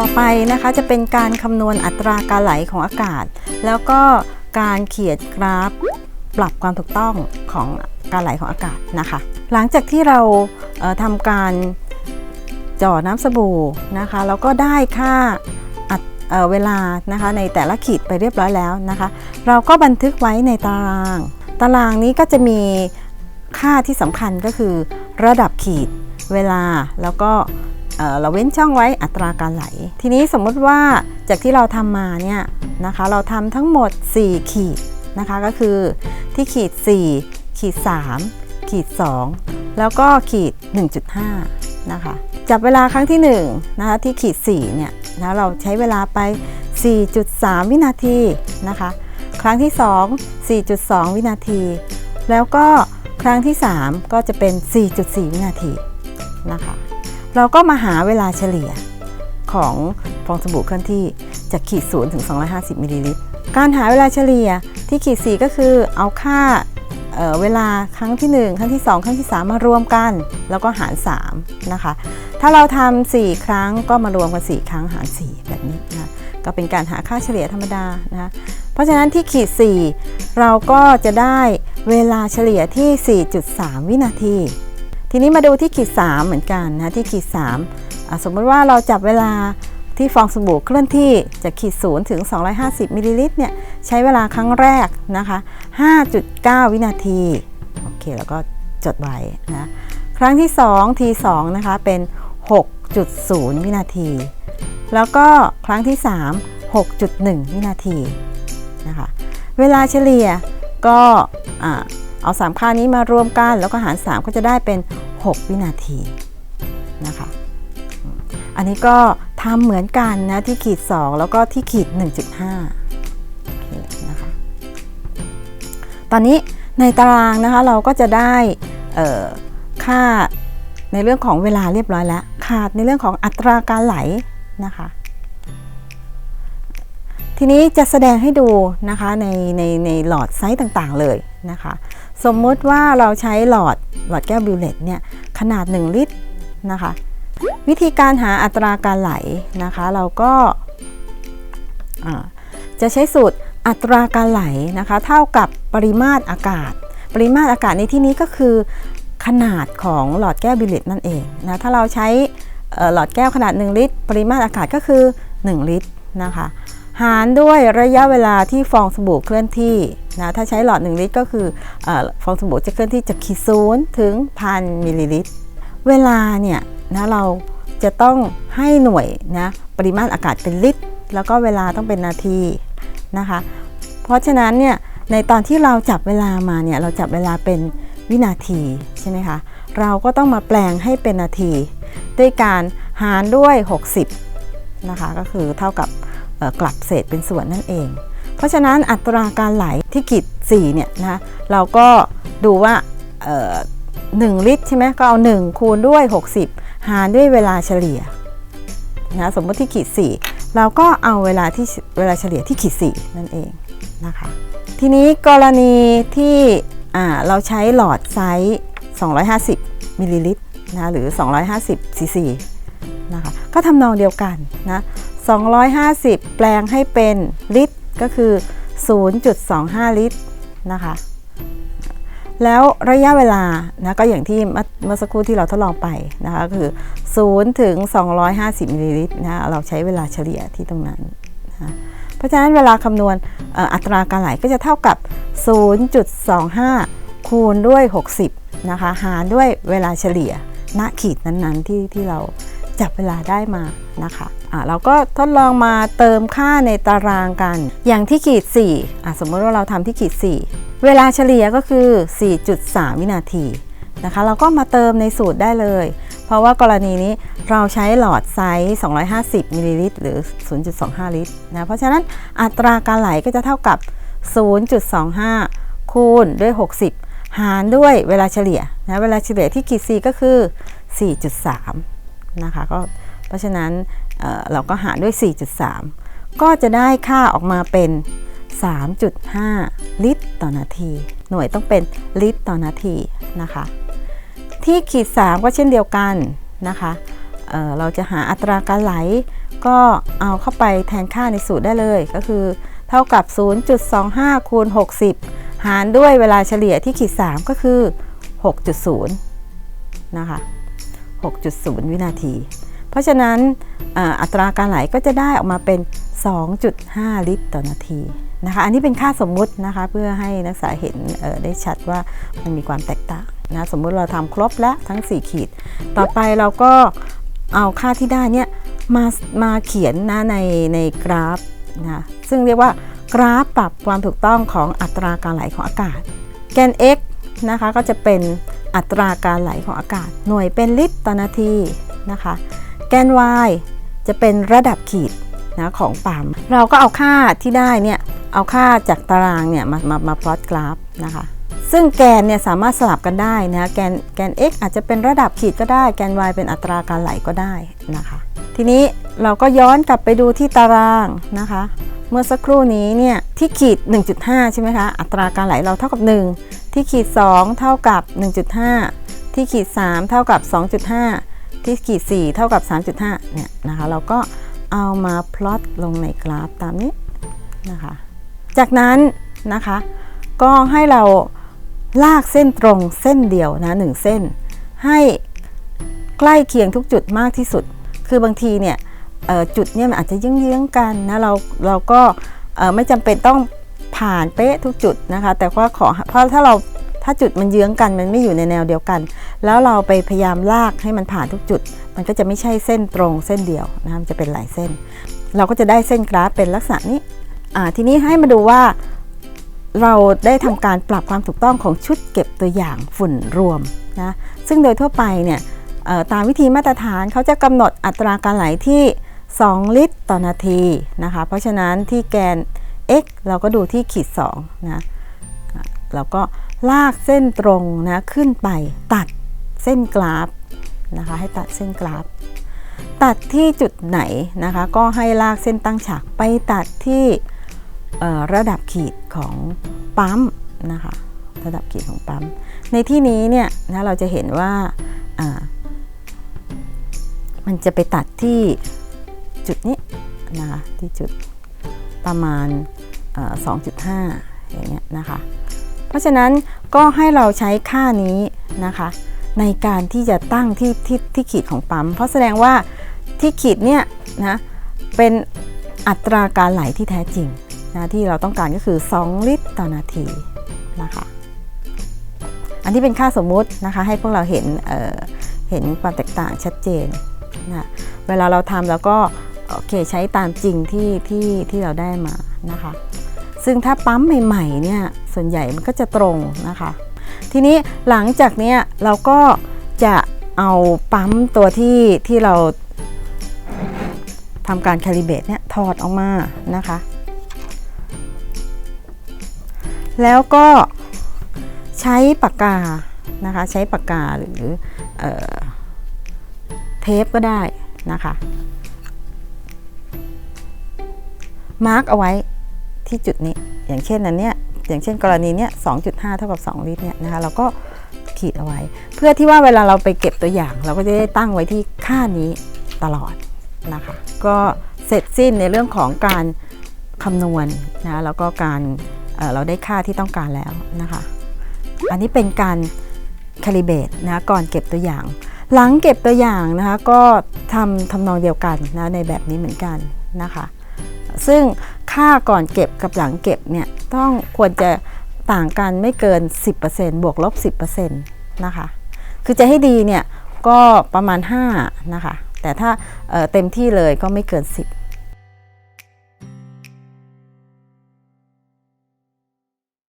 ต่อไปนะคะจะเป็นการคำนวณอัตราการไหลของอากาศ แล้วก็การเขียนกราฟปรับความถูกต้องของการไหลของอากาศนะคะ หลังจากที่เราเทำการเจ่อน้ำสบู่นะคะแล้วก็ได้ค่าเเวลานะคะในแต่ละขีดไปเรียบร้อยแล้วนะคะ เราก็บันทึกไว้ในตาราง ตารางนี้ก็จะมีค่าที่สำคัญก็คือ ระดับขีดเวลาแล้วก็ เเราเว้นช่องไว้อัตราการไหล ทีนี้สมมติว่าจากที่เราทำมาเนี่ยนะคะเราทำทั้งหมด 4 ขีดนะคะก็คือที่ขีด 4 ขีด 3 ขีด 2 แล้วก็ขีด 1.5นะคะจับเวลาครั้งที่1นะคะที่ขีด4เนี่ยนะเราใช้เวลาไป 4.3 วินาทีนะคะครั้งที่ 2 4.2 วินาที แล้วก็ครั้งที่ 3 ก็จะเป็น 4.4 วินาทีนะคะ เราก็มาหาเวลาเฉลี่ยของฟองสบู่เคลื่อนที่จากขีด0ถึง 250มิลลิลิตร การหาเวลาเฉลี่ยที่ขีด 4 ก็คือเอาค่าเเวลาครั้งที่ 1 ครั้งที่ 2 ครั้งที่ 3 มารวมกัน แล้วก็หาร 3 นะคะ ถ้าเราทำ4ครั้งก็มารวมกัน 4 ครั้งหาร 4 แบบนี้นะ ก็เป็นการหาค่าเฉลี่ยธรรมดานะคะเพราะฉะนั้นที่ขีด 4 เราก็จะได้เวลาเฉลี่ยที่ 4.3 วินาที ทีนี้มาดูที่ขีด 3 เหมือนกันนะที่ขีด3สมมติว่าเราจับเวลาที่ฟองสบู่เคลื่อนที่จากขีด0ถึง 250มิลลิลิตรเนี่ยใช้เวลาครั้งแรกนะคะ 5.9 วินาทีโอเคแล้วก็จดไว้นะครั้งที่ 2 ที 2 นะคะเป็น 6.0 วินาที แล้วก็ครั้งที่ 3 6.1 วินาทีนะคะเวลาเฉลี่ยก็อ่าเอา 3 ค่านี้มารวมกัน แล้วก็หาร 3 ก็จะได้เป็น 6 วินาทีนะคะ อันนี้ก็ทำเหมือนกันนะที่ขีด 2 แล้วก็ที่ขีด 1.5นะคะ ตอนนี้ในตารางนะคะเราก็จะได้ค่าในเรื่องของเวลาเรียบร้อยแล้วขาดในเรื่องของอัตราการไหลนะคะ ทีนี้จะแสดงให้ดูนะคะในในในหลอดไซส์ต่างๆเลยนะคะ สมมุติว่าเราใช้หลอดหลอดแก้วบิวเลตเนี่ยขนาด 1 ลิตรนะคะ วิธีการหาอัตราการไหลนะคะ เราก็าจะใช้สูตรอัตราการไหลนะคะ เท่ากับปริมาตรอากาศ ปริมาตรอากาศในที่นี้ก็คือขนาดของหลอดแก้วบิลเลตนั่นเองนะถ้าเราใช้หลอดแก้วขนาด 1 ลิตร ปริมาตรอากาศก็คือ 1 ลิตรนะคะ หารด้วยระยะเวลาที่ฟองสบู่เคลื่อนที่นะถ้าใช้หลอด 1 ลิตรก็คืออฟองสบู่จะเคลื่อนที่จากขีดศูนย์ถึงพันมิลลิลิตร เวลาเนี่ยนะเราจะต้องให้หน่วยนะปริมาตรอากาศเป็นลิตร แล้วก็เวลาต้องเป็นนาทีนะคะ เพราะฉะนั้นเนี่ยในตอนที่เราจับเวลามาเนี่ยเราจับเวลาเป็นวินาทีใช่ไหมคะเราก็ต้องมาแปลงให้เป็นนาที ด้วยการหารด้วย 60นะคะก็คือเท่ากับ กลับเศษเป็นส่วนนั่นเอง เพราะฉะนั้นอัตราการไหลที่กิจ4เนี่ยนะเราก็ดูว่า1ลิตรใช่ไหมก็เอา 1 คูณด้วย 60 หารด้วยเวลาเฉลี่ยนะสมมติที่ขีด4เราก็เอาเวลาที่เวลาเฉลี่ยที่ขีด4นั่นเองนะคะทีนี้กรณีที่เราใช้หลอดไซส์ 250มิลลิลิตรนะหรือ 250ซีซีนะคะก็ทำนองเดียวกันนะ 250 แปลงให้เป็นลิตรก็คือ 0.25 ลิตรนะคะ แล้วระยะเวลานะก็อย่างที่เมื่อสักครู่ที่เราทดลองไปนะคะคือ 0 ถึง 250มิลลิลิตรนะเราใช้เวลาเฉลี่ยที่ตรงนั้นนะเพราะฉะนั้นเวลาคำนวณอ่ออัตราการไหลก็จะเท่ากับ 0.25 คูณด้วย 60นะคะหารด้วยเวลาเฉลี่ยณขีดนั้นๆที่ที่เรา จับเวลาได้มานะคะอะเราก็ทดลองมาเติมค่าในตารางกัน อย่างที่ขีด4อะสมมติว่าเราทำที่ขีด 4 เวลาเฉลี่ยก็คือ 4.3 วินาทีนะคะ เราก็มาเติมในสูตรได้เลย เพราะว่ากรณีนี้เราใช้หลอดไซส์ 250มิลลิลิตรหรือ 0.25 ลิตรนะเพราะฉะนั้นอัตราการไหลก็จะเท่ากับ 0.25 คูณด้วย 60 หารด้วยเวลาเฉลี่ยนะเวลาเฉลี่ยที่ขีด4ก็คือ 4.3 นะคะก็เพราะฉะนั้นเเราก็หารด้วย 4.3 ก็จะได้ค่าออกมาเป็น 3.5 ลิตรต่อนาที หน่วยต้องเป็นลิตรต่อนาทีนะคะ ที่ขีด 3 ก็เช่นเดียวกันนะคะเเราจะหาอัตราการไหลก็เอาเข้าไปแทนค่าในสูตรได้เลยก็คือเท่ากับ 0.25 คูณ 60 หารด้วยเวลาเฉลี่ยที่ขีด 3 ก็คือ 6.0 นะคะ 6.0 วินาที เพราะฉะนั้นอัตราการไหลก็จะได้ออกมาเป็น 2.5 ลิตรต่อนาทีนะคะอันนี้เป็นค่าสมมุตินะคะเพื่อให้นักศึกษาเห็นได้ชัดว่ามันมีความแตกต่างนะสมมุติเราทำครบแล้วทั้ง 4 ขีด ต่อไปเราก็เอาค่าที่ได้เนี่ยมามาเขียนนะในในกราฟนะซึ่งเรียกว่ากราฟปรับความถูกต้องของอัตราการไหลของอากาศ แกน x นะคะ ก็จะเป็นอัตราการไหลของอากาศ หน่วยเป็นลิตรต่อนาทีนะคะ แกน y จะเป็นระดับขีดนะของปั๊มเราก็เอาค่าที่ได้เนี่ยเอาค่าจากตารางเนี่ยมามามาพลอตกราฟนะคะซึ่งแกนเนี่ยสามารถสลับกันได้นะแกนแกน x อาจจะเป็นระดับขีดก็ได้ แกน y เป็นอัตราการไหลก็ได้นะคะ ทีนี้เราก็ย้อนกลับไปดูที่ตารางนะคะ เมื่อสักครู่นี้เนี่ยที่ขีด 1.5 ใช่ไหมคะ อัตราการไหลเราเท่ากับ 1 ที่ขีด 2 เท่ากับ 1.5 ที่ขีด 3 เท่ากับ 2.5 ที่ขีด 4 เท่ากับ 3.5 เนี่ยนะคะ เราก็เอามาพลอตลงในกราฟตามนี้นะคะ จากนั้นนะคะ ก็ให้เราลากเส้นตรงเส้นเดียวนะหนึ่งเส้น ให้ใกล้เคียงทุกจุดมากที่สุด คือบางทีเนี่ย จุดเนี่ยมันอาจจะเยื้องๆกันนะเราเราก็ไม่จำเป็นต้องผ่านเป๊ะทุกจุดนะคะ แต่ว่าขอเพราะถ้าเราถ้าจุดมันเยื้องกันมันไม่อยู่ในแนวเดียวกัน แล้วเราไปพยายามลากให้มันผ่านทุกจุด มันก็จะไม่ใช่เส้นตรงเส้นเดียวนะมันจะเป็นหลายเส้น เราก็จะได้เส้นกราฟเป็นลักษณะนี้ทีนี้ให้มาดูว่าเราได้ทำการปรับความถูกต้องของชุดเก็บตัวอย่างฝุ่นรวมนะซึ่งโดยทั่วไปเนี่ยตามวิธีมาตรฐานเขาจะกำหนดอัตราการไหลที่ 2 ลิตรต่อนาทีนะคะ เพราะฉะนั้นที่แกน x เราก็ดูที่ขีด2นะอะเราก็ลากเส้นตรงนะขึ้นไปตัดเส้นกราฟนะคะ ให้ตัดเส้นกราฟ ตัดที่จุดไหนนะคะ ก็ให้ลากเส้นตั้งฉากไปตัดที่ระดับขีดของปั๊มนะคะระดับขีดของปั๊ม ในที่นี้เนี่ยนะเราจะเห็นว่ามันจะไปตัดที่ จุดนี้นะคะที่จุดประมาณเอ่อ2.5 อย่างเงี้ยนะคะ เพราะฉะนั้นก็ให้เราใช้ค่านี้นะคะ ในการที่จะตั้งที่ที่ที่ขีดของปั๊ม เพราะแสดงว่าที่ขีดเนี่ยนะเป็นอัตราการไหลที่แท้จริงนะที่เราต้องการก็คือ 2 ลิตรต่อนาทีนะคะอันที่เป็นค่าสมมุตินะคะให้พวกเราเห็นเเห็นความแตกต่างชัดเจนนะเวลาเราทำแล้วก็ โอเคใช้ตามจริงที่ที่ที่เราได้มานะคะ ซึ่งถ้าปั๊มใหม่ๆเนี่ยส่วนใหญ่มันก็จะตรงนะคะ ทีนี้หลังจากเนี้ยเราก็จะเอาปั๊มตัวที่ที่เราทำการคาลิเบตเนี่ยถอดออกมานะคะ แล้วก็ใช้ปากกานะคะใช้ปากกาหรือเออเทปก็ได้นะคะ มาร์กเอาไว้ที่จุดนี้ อย่างเช่นอันเนี้ยอย่างเช่นกรณีเนี้ย 2.5 เท่ากับ 2 ลิตรเนี่ยนะคะเราก็ขีดเอาไว้ เพื่อที่ว่าเวลาเราไปเก็บตัวอย่าง เราก็จะได้ตั้งไว้ที่ค่านี้ตลอดนะคะก็เสร็จสิ้นในเรื่องของการคำนวณนะแล้วก็การเออเราได้ค่าที่ต้องการแล้วนะคะอันนี้เป็นการคาลิเบตนะก่อนเก็บตัวอย่าง หลังเก็บตัวอย่างนะคะก็ทำทำนองเดียวกันนะในแบบนี้เหมือนกันนะคะ ซึ่งค่าก่อนเก็บกับหลังเก็บเนี่ยต้องควรจะต่างกันไม่เกิน 10%บวกลบ 10%นะคะ คือจะให้ดีเนี่ยก็ประมาณ 5 นะคะ แต่ถ้าเเต็มที่เลยก็ไม่เกิน 10